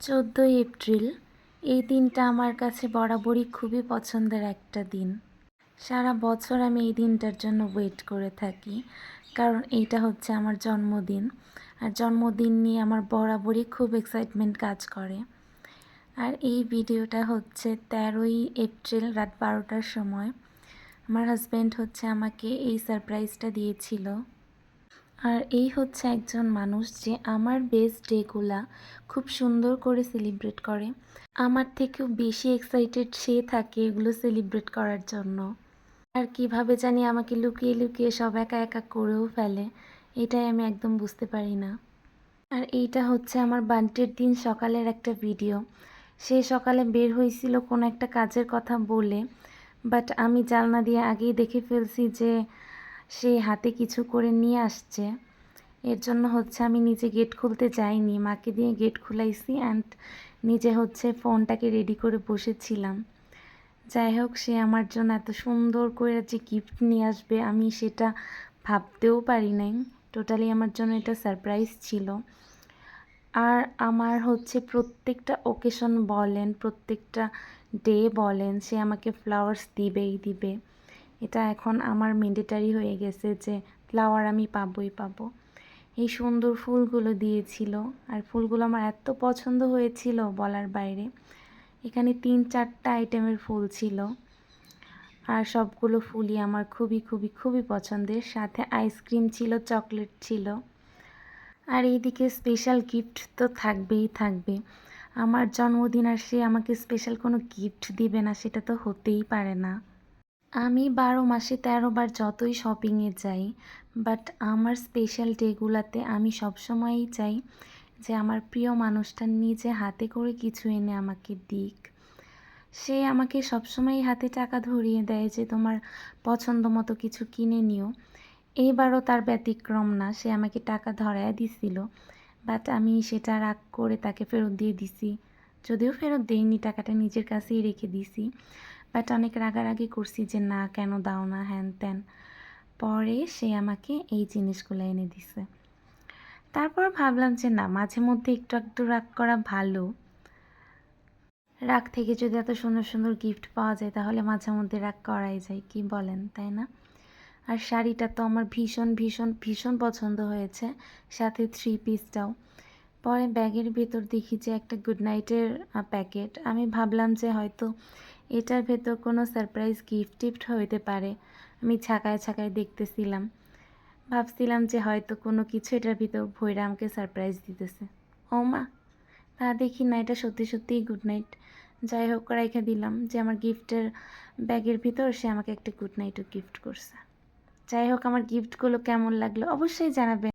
চোদ্দোই এপ্রিল, এই দিনটা আমার কাছে বরাবরই খুবই পছন্দের একটা দিন। সারা বছর আমি এই দিনটার জন্য ওয়েট করে থাকি, কারণ এইটা হচ্ছে আমার জন্মদিন। আর জন্মদিন নিয়ে আমার বরাবরই খুব এক্সাইটমেন্ট কাজ করে। আর এই ভিডিওটা হচ্ছে তেরোই এপ্রিল রাত বারোটার সময়। আমার হাজব্যান্ড হচ্ছে আমাকে এই সারপ্রাইজটা দিয়েছিল। আর এই হচ্ছে একজন মানুষ যে আমার বেস্ট ডেগুলা খুব সুন্দর করে সেলিব্রেট করে। আমার থেকেও বেশি এক্সাইটেড সে থাকে এগুলো সেলিব্রেট করার জন্য। আর কীভাবে জানি আমাকে লুকিয়ে লুকিয়ে সব একা একা করেও ফেলে, এটাই আমি একদম বুঝতে পারি না। আর এইটা হচ্ছে আমার বান্টির দিন সকালের একটা ভিডিও সে সকালে বের হয়েছিল কোনো একটা কাজের কথা বলে বাট আমি জালনা দিয়ে আগেই দেখে ফেলছি যে সে হাতে কিছু করে নিয়ে আসছে। এর জন্য হচ্ছে আমি নিজে গেট খুলতে যাইনি। মাকে দিয়ে গেট খুলাইছি অ্যান্ড নিজে হচ্ছে ফোনটাকে রেডি করে বসেছিলাম। যাই হোক, সে আমার জন্য এত সুন্দর করে যে গিফট নিয়ে আসবে আমি সেটা ভাবতেও পারি নাই। টোটালি আমার জন্য এটা সারপ্রাইজ ছিল। আর আমার হচ্ছে প্রত্যেকটা ওকেশন বলেন, প্রত্যেকটা ডে বলেন, সে আমাকে ফ্লাওয়ার্স দিবেই দিবে। এটা এখন আমার ম্যান্ডেটারি হয়ে গেছে যে ফ্লাওয়ার আমি পাবোই পাবো। এই সুন্দর ফুলগুলো দিয়েছিল আর ফুলগুলো আমার এত পছন্দ হয়েছিল বলার বাইরে। এখানে তিন চারটা আইটেমের ফুল ছিল আর সবগুলো ফুলই আমার খুবই খুবই খুবই পছন্দের। সাথে আইসক্রিম ছিল চকলেট ছিল। আর এইদিকে স্পেশাল গিফট তো থাকবেই থাকবে। আমার জন্মদিন আর সে আমাকে স্পেশাল কোনো গিফট দিবে না, সেটা তো হতেই পারে না। আমি বারো মাসে তেরো বার যতই শপিংয়ে যাই বাট আমার স্পেশাল ডেগুলাতে আমি সবসময়ই চাই যে আমার প্রিয় মানুষটা নিজে হাতে করে কিছু এনে আমাকে দিক। সে আমাকে সবসময়ই হাতে টাকা ধরিয়ে দেয় যে তোমার পছন্দ মতো কিছু কিনে নিও। এইবারও তার ব্যতিক্রম না, সে আমাকে টাকা ধরায় দিছিল বাট আমি সেটা রাগ করে তাকে ফেরত দিয়ে দিছি। যদিও ফেরত দেইনি, টাকাটা নিজের কাছেই রেখে দিছি। বাট অনেক রাগারাগি করছি যে, না, কেন দাও না, হ্যান ত্যান। পরে সে আমাকে এই জিনিসগুলো এনে দিছে। তারপর ভাবলাম যে, না, মাঝে মধ্যে একটু একটু রাগ করা ভালো। রাগ থেকে যদি এত সুন্দর সুন্দর গিফট পাওয়া যায়, তাহলে মাঝে মধ্যে রাগ করাই যায়, কি বলেন, তাই না? আর শাড়িটা তো আমার ভীষণ ভীষণ ভীষণ পছন্দ হয়েছে, সাথে থ্রি পিসটাও পরে ব্যাগের ভেতর দেখি যে, একটা গুড নাইটের প্যাকেট আমি ভাবলাম যে, হয়তো এটার ভেতর কোনো সারপ্রাইজ গিফট টিফট হইতে পারে। আমি ছাকায় ছাকায় দেখতেছিলাম। ভাবছিলাম যে হয়তো কোনো কিছু এটার ভিতর ভৈরা আমাকে সারপ্রাইজ দিতেছে। ও মা, তা দেখি না, এটা সত্যি সত্যিই গুড নাইট যাই হোক রেখে দিলাম যে আমার গিফটের ব্যাগের ভিতর সে আমাকে একটা গুড নাইটও গিফট করছে। যাই হোক, আমার গিফটগুলো কেমন লাগল অবশ্যই জানাবেন।